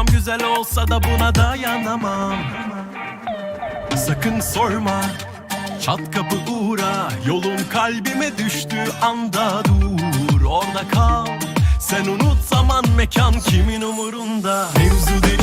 Kafam güzel olsa da buna dayanamam. Sakın sorma Çat kapı uğra Yolun kalbime düştüğü anda dur Orada kal. Sen unut zaman mekan kimin umurunda? Mevzu derin